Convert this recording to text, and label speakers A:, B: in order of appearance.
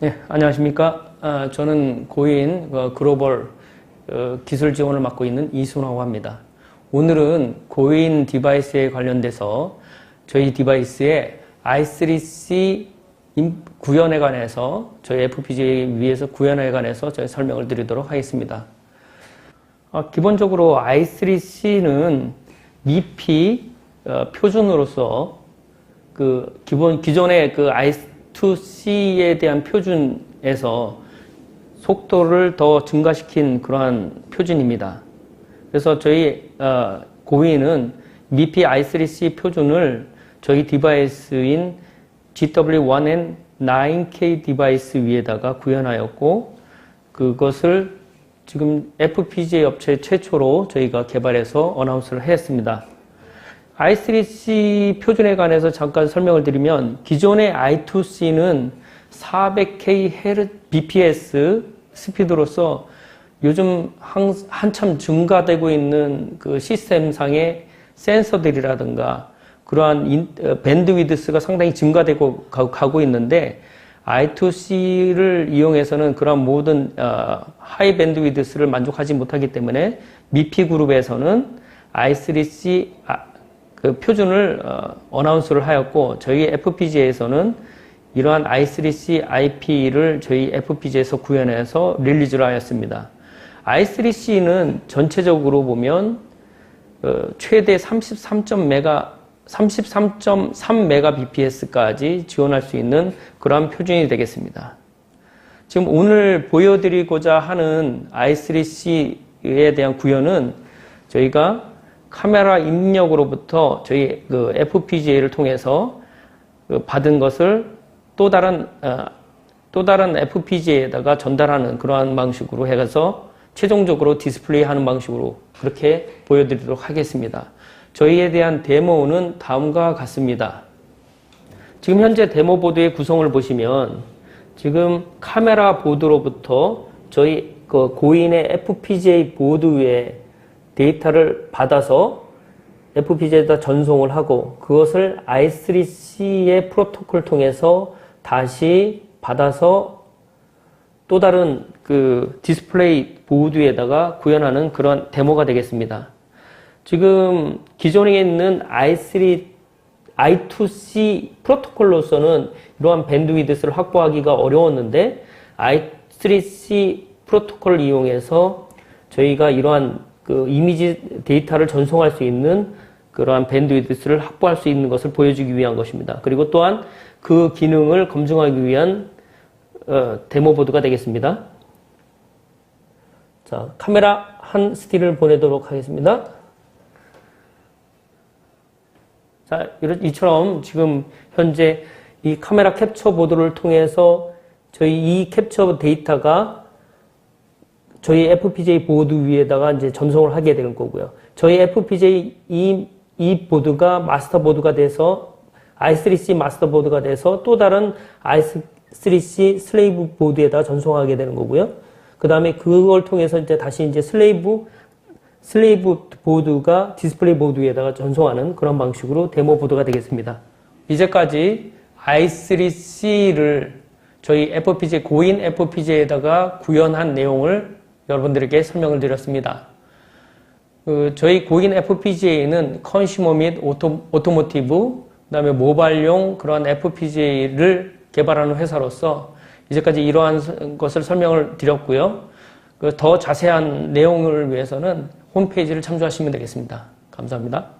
A: 네, 안녕하십니까. 아, 저는 고인 어, 글로벌 어, 기술 지원을 맡고 있는 이순화고 합니다. 오늘은 고인 디바이스에 관련돼서 저희 디바이스의 i3C 구현에 관해서 저희 FPGA 위에서 구현에 관해서 저희 설명을 드리도록 하겠습니다. 어, 기본적으로 i3C는 미피 어, 표준으로서 그 기본 기존의 그 i2C에 대한 표준에서 속도를 더 증가시킨 그러한 표준입니다. 그래서 저희 어, 고위는 미피 i3C 표준을 저희 디바이스인 GW1N 9K 디바이스 위에다가 구현하였고 그것을 지금 FPGA 업체 최초로 저희가 개발해서 어나운스를 했습니다. i3C 표준에 관해서 잠깐 설명을 드리면 기존의 i2C는 400K bps 스피드로서 요즘 한, 한참 증가되고 있는 그 시스템상의 센서들이라든가 그러한 인, 어, 밴드위드스가 상당히 증가되고 가 고 있는데 I2C를 이용해서는 그런 모든 어, 하이 밴드위드스를 만족하지 못하기 때문에 미피 그룹에서는 i3C 아, 그 표준을 어, 어나운스를 하였고 저희 FPGA에서는 이러한 i3C IP를 저희 FPGA에서 구현해서 릴리즈를 하였습니다. i3C는 전체적으로 보면 어, 최대 33.메가 33.3메가bps까지 지원할 수 있는 그러한 표준이 되겠습니다. 지금 오늘 보여드리고자 하는 i3C에 대한 구현은 저희가 카메라 입력으로부터 저희 그 FPGA를 통해서 그 받은 것을 또 다른 어, 또 다른 FPGA에다가 전달하는 그러한 방식으로 해서 최종적으로 디스플레이하는 방식으로 그렇게 보여드리도록 하겠습니다. 저희에 대한 데모는 다음과 같습니다. 지금 현재 데모 보드의 구성을 보시면 지금 카메라 보드로부터 저희 그 고인의 FPGA 보드 위에 데이터를 받아서 FPGA에다 전송을 하고 그것을 i3C의 프로토콜 통해서 다시 받아서 또 다른 그 디스플레이 보드에다가 구현하는 그런 데모가 되겠습니다. 지금 기존에 있는 i3, i2C 프로토콜로서는 이러한 밴드위드스를 확보하기가 어려웠는데 i3C 프로토콜을 이용해서 저희가 이러한 그 이미지 데이터를 전송할 수 있는 그러한 밴드위드스를 확보할 수 있는 것을 보여주기 위한 것입니다. 그리고 또한 그 기능을 검증하기 위한 어, 데모 보드가 되겠습니다. 자, 카메라 한 스틸을 보내도록 하겠습니다. 자, 이처럼 지금 현재 이 카메라 캡처 보드를 통해서 저희 이 캡처 데이터가 저희 FPGA 보드 위에다가 이제 전송을 하게 되는 거고요. 저희 FPGA 이, 이 보드가 마스터 보드가 돼서 i3C 마스터 보드가 돼서 또 다른 i3C 슬레이브 보드에다 전송하게 되는 거고요. 그 다음에 그걸 통해서 이제 다시 이제 슬레이브 슬레이브 보드가 디스플레이 보드 위에다가 전송하는 그런 방식으로 데모 보드가 되겠습니다. 이제까지 i3C를 저희 FPGA 고인 FPGA에다가 구현한 내용을 여러분들에게 설명을 드렸습니다. 그 저희 고인 FPGA는 컨슈머 및 오토, 오토모티브, 그 다음에 모바일용 그런 FPGA를 개발하는 회사로서 이제까지 이러한 것을 설명을 드렸고요. 그더 자세한 내용을 위해서는 홈페이지를 참조하시면 되겠습니다. 감사합니다.